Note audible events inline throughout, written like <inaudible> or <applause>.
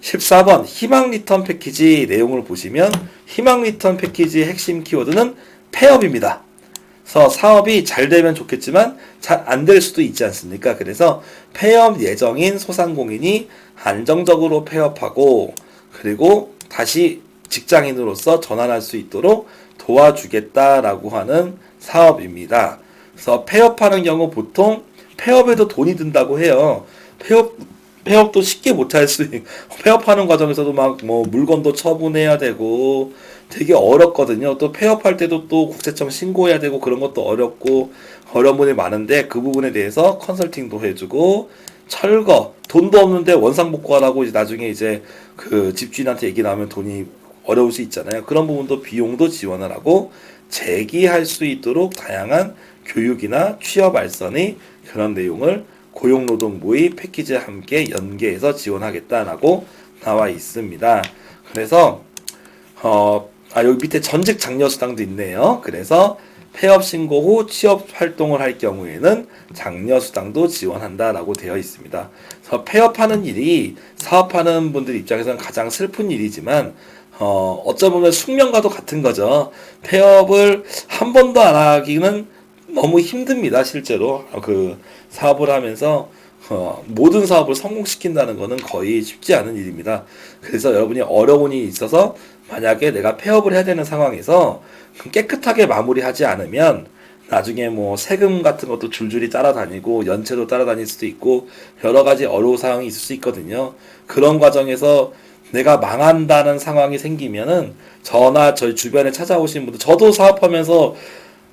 14번 희망 리턴 패키지 내용을 보시면 희망 리턴 패키지의 핵심 키워드는 폐업입니다. 그래서 사업이 잘 되면 좋겠지만 잘 안 될 수도 있지 않습니까? 그래서 폐업 예정인 소상공인이 안정적으로 폐업하고 그리고 다시 직장인으로서 전환할 수 있도록 도와주겠다라고 하는 사업입니다. 그래서 폐업하는 경우 보통 폐업에도 돈이 든다고 해요. 폐업 폐업도 쉽게 못할 수 있, <laughs> 폐업하는 과정에서도 막 뭐 물건도 처분해야 되고 되게 어렵거든요. 또 폐업할 때도 또 국세청 신고해야 되고 그런 것도 어렵고 어려운 분이 많은데 그 부분에 대해서 컨설팅도 해주고 철거 돈도 없는데 원상복구하라고 이제 나중에 이제 그 집주인한테 얘기 나오면 돈이 어려울 수 있잖아요. 그런 부분도 비용도 지원을 하고 재기할 수 있도록 다양한 교육이나 취업 알선의 그런 내용을 고용노동 모의 패키지와 함께 연계해서 지원하겠다라고 나와 있습니다. 그래서 어, 아, 여기 밑에 전직 장려 수당도 있네요. 그래서 폐업 신고 후 취업 활동을 할 경우에는 장려 수당도 지원한다라고 되어 있습니다. 그래서 폐업하는 일이 사업하는 분들 입장에서는 가장 슬픈 일이지만 어, 어쩌면 숙명과도 같은 거죠. 폐업을 한 번도 안 하기는 너무 힘듭니다, 실제로. 어, 그 사업을 하면서 어, 모든 사업을 성공시킨다는 것은 거의 쉽지 않은 일입니다. 그래서 여러분이 어려운 일이 있어서 만약에 내가 폐업을 해야 되는 상황에서 깨끗하게 마무리하지 않으면 나중에 뭐 세금 같은 것도 줄줄이 따라다니고 연체도 따라다닐 수도 있고 여러 가지 어려운 상황이 있을 수 있거든요. 그런 과정에서 내가 망한다는 상황이 생기면은 저나 저희 주변에 찾아오신 분들 저도 사업하면서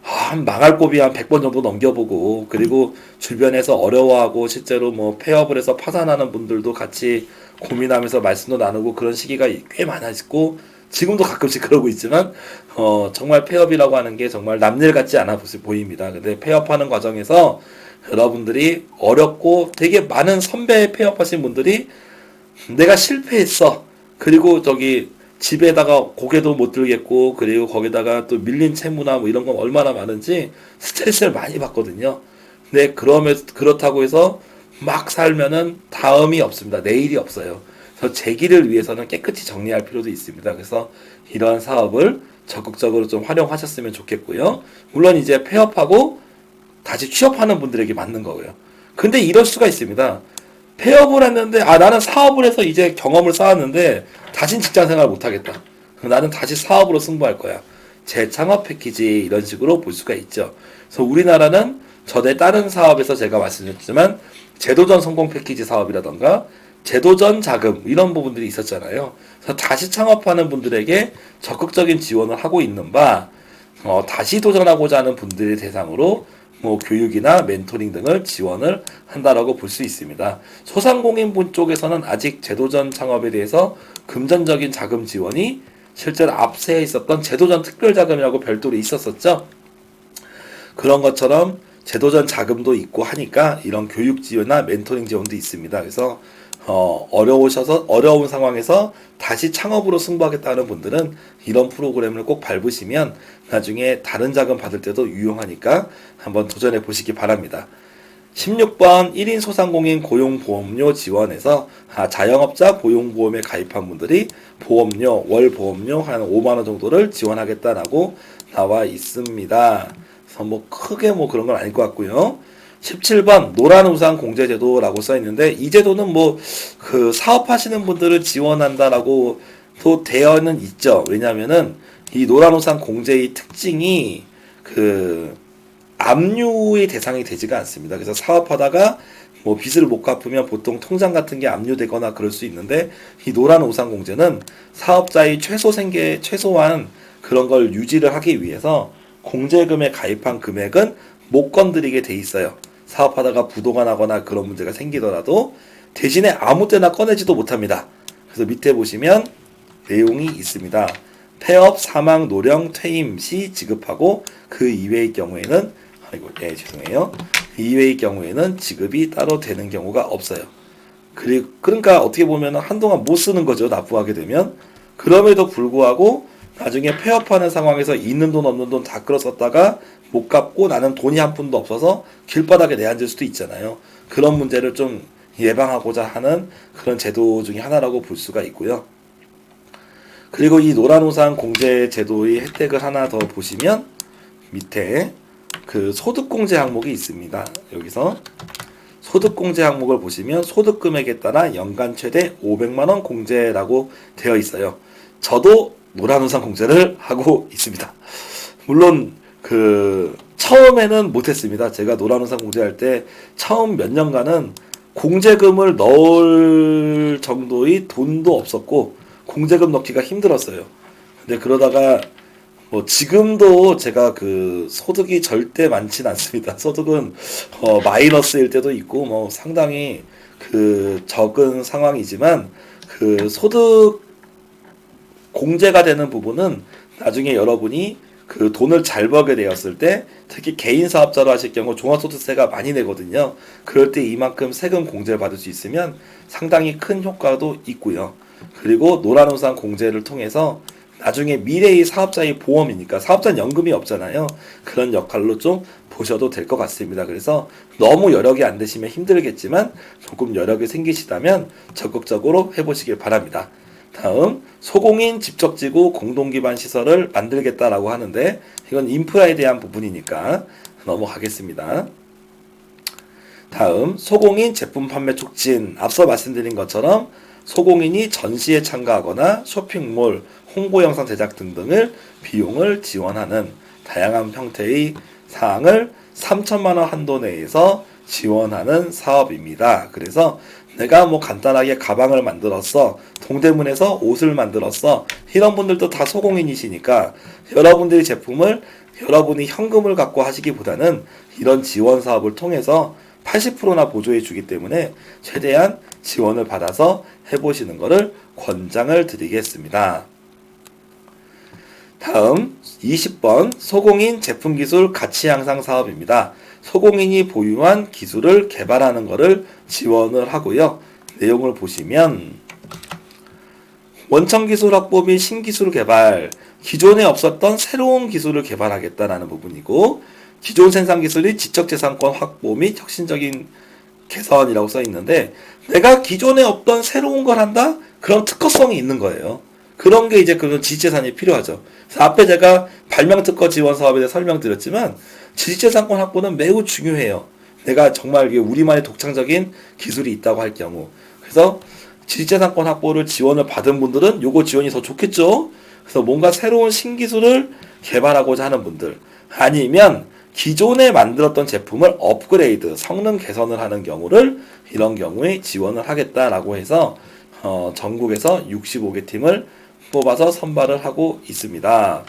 한 망할 고비 한 100번 정도 넘겨보고 그리고 주변에서 어려워하고 실제로 뭐 폐업을 해서 파산하는 분들도 같이 고민하면서 말씀도 나누고 그런 시기가 꽤 많아졌고 지금도 가끔씩 <laughs> 그러고 있지만 어 정말 폐업이라고 하는 게 정말 남일 같지 않아 보입니다. 근데 폐업하는 과정에서 여러분들이 어렵고 되게 많은 선배 폐업하신 분들이 내가 실패했어. 그리고 저기 집에다가 고개도 못 들겠고 그리고 거기다가 또 밀린 채무나 뭐 이런 건 얼마나 많은지 스트레스를 많이 받거든요. 근데 그러면 그렇다고 해서 막 살면은 다음이 없습니다. 내일이 없어요. 그래서 재기를 위해서는 깨끗이 정리할 필요도 있습니다. 그래서 이러한 사업을 적극적으로 좀 활용하셨으면 좋겠고요. 물론 이제 폐업하고 다시 취업하는 분들에게 맞는 거고요. 근데 이럴 수가 있습니다. 폐업을 했는데 아 나는 사업을 해서 이제 경험을 쌓았는데 다신 직장 생활 못 하겠다. 나는 다시 사업으로 승부할 거야. 재창업 패키지 이런 식으로 볼 수가 있죠. 그래서 우리나라는 전에 다른 사업에서 제가 말씀드렸지만 제도전 성공 패키지 사업이라던가 제도전 자금 이런 부분들이 있었잖아요. 그래서 다시 창업하는 분들에게 적극적인 지원을 하고 있는 바 어, 다시 도전하고자 하는 분들의 대상으로 뭐 교육이나 멘토링 등을 지원을 한다라고 볼 수 있습니다. 소상공인 분 쪽에서는 아직 제도전 창업에 대해서 금전적인 자금 지원이 실제로 앞세에 있었던 제도전 특별 자금이라고 별도로 있었었죠. 그런 것처럼 제도전 자금도 있고 하니까 이런 교육 지원이나 멘토링 지원도 있습니다. 그래서 어, 어려우셔서 어려운 상황에서 다시 창업으로 승부하겠다는 분들은 이런 프로그램을 꼭 밟으시면 나중에 다른 자금 받을 때도 유용하니까 한번 도전해 보시기 바랍니다. 16번 1인 소상공인 고용보험료 지원에서 아, 자영업자 고용보험에 가입한 분들이 보험료, 월 보험료 한 5만원 정도를 지원하겠다라고 나와 있습니다. 그래서 뭐 크게 뭐 그런 건 아닐 것 같고요. 17번 노란 우산 공제 제도라고 써 있는데 이 제도는 뭐 그 사업하시는 분들을 지원한다라고 또 되어는 있죠. 왜냐면은 이 노란 우산 공제의 특징이 그 압류의 대상이 되지가 않습니다. 그래서 사업하다가 뭐 빚을 못 갚으면 보통 통장 같은 게 압류되거나 그럴 수 있는데 이 노란 우산 공제는 사업자의 최소 생계 최소한 그런 걸 유지를 하기 위해서 공제금에 가입한 금액은 못 건드리게 돼 있어요. 사업하다가 부도가 나거나 그런 문제가 생기더라도 대신에 아무 때나 꺼내지도 못합니다. 그래서 밑에 보시면 내용이 있습니다. 폐업, 사망, 노령, 퇴임 시 지급하고 그 이외의 경우에는 아이고 예 죄송해요. 이외의 경우에는 지급이 따로 되는 경우가 없어요. 그리고 그러니까 어떻게 보면 한동안 못 쓰는 거죠. 납부하게 되면 그럼에도 불구하고 나중에 폐업하는 상황에서 있는 돈 없는 돈 다 끌어썼다가 못 갚고 나는 돈이 한 푼도 없어서 길바닥에 내앉을 수도 있잖아요. 그런 문제를 좀 예방하고자 하는 그런 제도 중에 하나라고 볼 수가 있고요. 그리고 이 노란우산 공제 제도의 혜택을 하나 더 보시면 밑에 그 소득공제 항목이 있습니다. 여기서 소득공제 항목을 보시면 소득 금액에 따라 연간 최대 500만 원 공제라고 되어 있어요. 저도 노란우산 공제를 하고 있습니다. 물론 그 처음에는 못했습니다. 제가 노란우산 공제할 때 처음 몇 년간은 공제금을 넣을 정도의 돈도 없었고 공제금 넣기가 힘들었어요. 근데 그러다가 뭐 지금도 제가 그 소득이 절대 많진 않습니다. <laughs> 소득은 어 마이너스일 때도 있고 뭐 상당히 그 적은 상황이지만 그 소득 공제가 되는 부분은 나중에 여러분이 그 돈을 잘 벌게 되었을 때 특히 개인 사업자로 하실 경우 종합소득세가 많이 내거든요. 그럴 때 이만큼 세금 공제를 받을 수 있으면 상당히 큰 효과도 있고요. 그리고 노란우산 공제를 통해서 나중에 미래의 사업자의 보험이니까 사업자는 연금이 없잖아요. 그런 역할로 좀 보셔도 될 것 같습니다. 그래서 너무 여력이 안 되시면 힘들겠지만 조금 여력이 생기시다면 적극적으로 해보시길 바랍니다. 다음 소공인 집적지구 공동기반 시설을 만들겠다라고 하는데 이건 인프라에 대한 부분이니까 넘어가겠습니다. 다음 소공인 제품 판매 촉진 앞서 말씀드린 것처럼 소공인이 전시에 참가하거나 쇼핑몰 홍보 영상 제작 등등을 비용을 지원하는 다양한 형태의 사항을 3천만 원 한도 내에서 지원하는 사업입니다. 그래서 내가 뭐 간단하게 가방을 만들었어. 동대문에서 옷을 만들었어. 이런 분들도 다 소공인이시니까 여러분들의 제품을 여러분이 현금을 갖고 하시기보다는 이런 지원 사업을 통해서 80%나 보조해 주기 때문에 최대한 지원을 받아서 해보시는 것을 권장을 드리겠습니다. 다음 20번 소공인 제품 기술 가치 향상 사업입니다. 소공인이 보유한 기술을 개발하는 것을 지원을 하고요. 내용을 보시면 원천 기술 확보 및 신기술 개발, 기존에 없었던 새로운 기술을 개발하겠다라는 부분이고 기존 생산 기술이 지적재산권 확보 및 혁신적인 개선이라고 써 있는데 내가 기존에 없던 새로운 걸 한다? 그런 특허성이 있는 거예요. 그런 게 이제 그런 지재산이 필요하죠. 앞에 제가 발명 특허 지원 사업에 대해 설명드렸지만 지식재산권 확보는 매우 중요해요. 내가 정말 이게 우리만의 독창적인 기술이 있다고 할 경우. 그래서 지식재산권 확보를 지원을 받은 분들은 요거 지원이 더 좋겠죠. 그래서 뭔가 새로운 신기술을 개발하고자 하는 분들 아니면 기존에 만들었던 제품을 업그레이드, 성능 개선을 하는 경우를 이런 경우에 지원을 하겠다라고 해서 어, 전국에서 65개 팀을 뽑아서 선발을 하고 있습니다.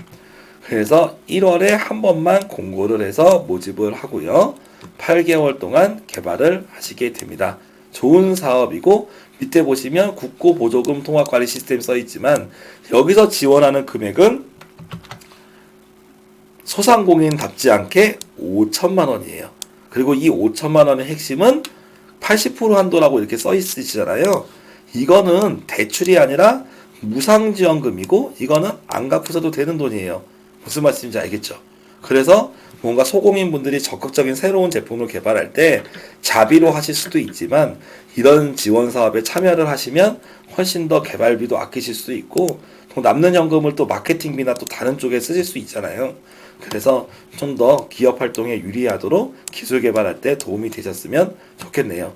그래서 1월에 한 번만 공고를 해서 모집을 하고요. 8개월 동안 개발을 하시게 됩니다. 좋은 사업이고 밑에 보시면 국고 보조금 통합 관리 시스템 써 있지만 여기서 지원하는 금액은 소상공인답지 않게 5천만 원이에요. 그리고 이 5천만 원의 핵심은 80% 한도라고 이렇게 써 있으시잖아요. 이거는 대출이 아니라 무상지원금이고 이거는 안 갚으셔도 되는 돈이에요. 무슨 말씀인지 알겠죠? 그래서 뭔가 소공인 분들이 적극적인 새로운 제품을 개발할 때 자비로 하실 수도 있지만 이런 지원 사업에 참여를 하시면 훨씬 더 개발비도 아끼실 수도 있고 또 남는 현금을 또 마케팅비나 또 다른 쪽에 쓰실 수 있잖아요. 그래서 좀 더 기업 활동에 유리하도록 기술 개발할 때 도움이 되셨으면 좋겠네요.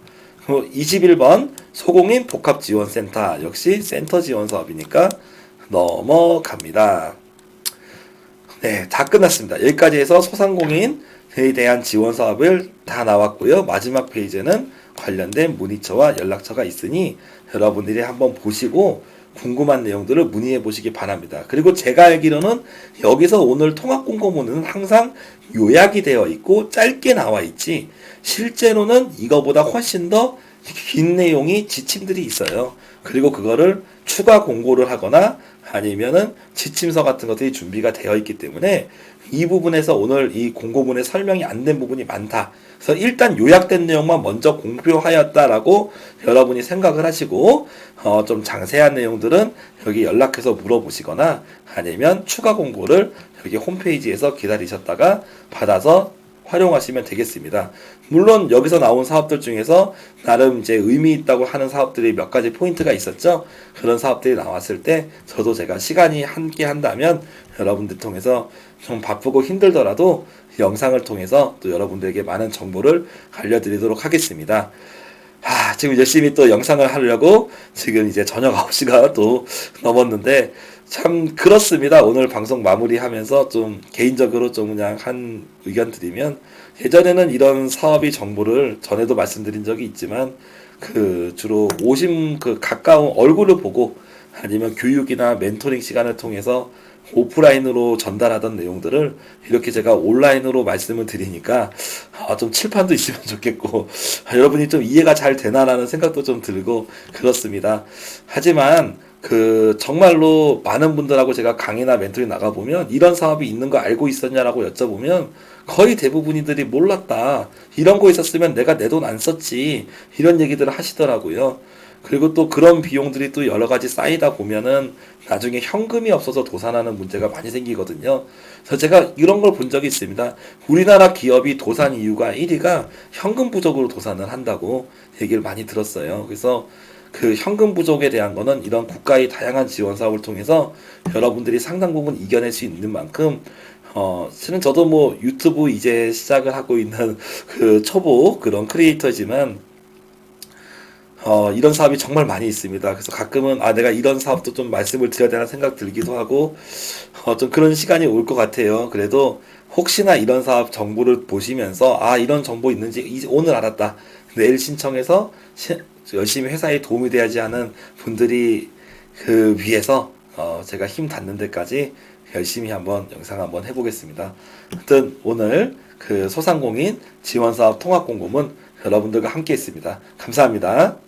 21번 소공인 복합지원센터 역시 센터 지원 사업이니까 넘어갑니다. 네, 다 끝났습니다. 여기까지 해서 소상공인에 대한 지원 사업을 다 나왔고요. 마지막 페이지는 관련된 문의처와 연락처가 있으니 여러분들이 한번 보시고 궁금한 내용들을 문의해 보시기 바랍니다. 그리고 제가 알기로는 여기서 오늘 통합 공고문은 항상 요약이 되어 있고 짧게 나와 있지 실제로는 이거보다 훨씬 더 긴 내용이 지침들이 있어요. 그리고 그거를 추가 공고를 하거나 아니면은 지침서 같은 것들이 준비가 되어 있기 때문에 이 부분에서 오늘 이 공고문에 설명이 안 된 부분이 많다. 그래서 일단 요약된 내용만 먼저 공표하였다라고 여러분이 생각을 하시고 어, 좀 장세한 내용들은 여기 연락해서 물어보시거나 아니면 추가 공고를 여기 홈페이지에서 기다리셨다가 받아서 활용하시면 되겠습니다. 물론 여기서 나온 사업들 중에서 나름 이제 의미 있다고 하는 사업들이 몇 가지 포인트가 있었죠. 그런 사업들이 나왔을 때 저도 제가 시간이 함께 한다면 여러분들 통해서 좀 바쁘고 힘들더라도 영상을 통해서 또 여러분들에게 많은 정보를 알려드리도록 하겠습니다. 아, 지금 열심히 또 영상을 하려고 지금 이제 저녁 9시가 또 넘었는데 참 그렇습니다. 오늘 방송 마무리하면서 좀 개인적으로 좀 그냥 한 의견 드리면 예전에는 이런 사업이 정보를 전에도 말씀드린 적이 있지만 그 주로 오심 그 가까운 얼굴을 보고 아니면 교육이나 멘토링 시간을 통해서 오프라인으로 전달하던 내용들을 이렇게 제가 온라인으로 말씀을 드리니까 아, 좀 칠판도 있으면 좋겠고 아, 여러분이 좀 이해가 잘 되나라는 생각도 좀 들고 그렇습니다. 하지만 그 정말로 많은 분들하고 제가 강의나 멘토링 나가 보면 이런 사업이 있는 거 알고 있었냐라고 여쭤보면 거의 대부분이들이 몰랐다. 이런 거 있었으면 내가 내 돈 안 썼지. 이런 얘기들을 하시더라고요. 그리고 또 그런 비용들이 또 여러 가지 쌓이다 보면은 나중에 현금이 없어서 도산하는 문제가 많이 생기거든요. 그래서 제가 이런 걸 본 적이 있습니다. 우리나라 기업이 도산 이유가 1위가 현금 부족으로 도산을 한다고 얘기를 많이 들었어요. 그래서 그 현금 부족에 대한 거는 이런 국가의 다양한 지원 사업을 통해서 여러분들이 상당 부분 이겨낼 수 있는 만큼 어, 실은 저도 뭐 유튜브 이제 시작을 하고 있는 <laughs> 그 초보 그런 크리에이터지만 어, 이런 사업이 정말 많이 있습니다. 그래서 가끔은 아 내가 이런 사업도 좀 말씀을 드려야 되나 생각 들기도 하고 어, 좀 그런 시간이 올 것 같아요. 그래도 혹시나 이런 사업 정보를 보시면서 아 이런 정보 있는지 이- 오늘 알았다. 내일 신청해서 시- 열심히 회사에 도움이 돼야지 하는 분들이 그 위해서 어, 제가 힘 닿는 데까지 열심히 한번 영상 한번 해보겠습니다. 하여튼 오늘 그 소상공인 지원사업 통합 공고문 여러분들과 함께 했습니다. 감사합니다.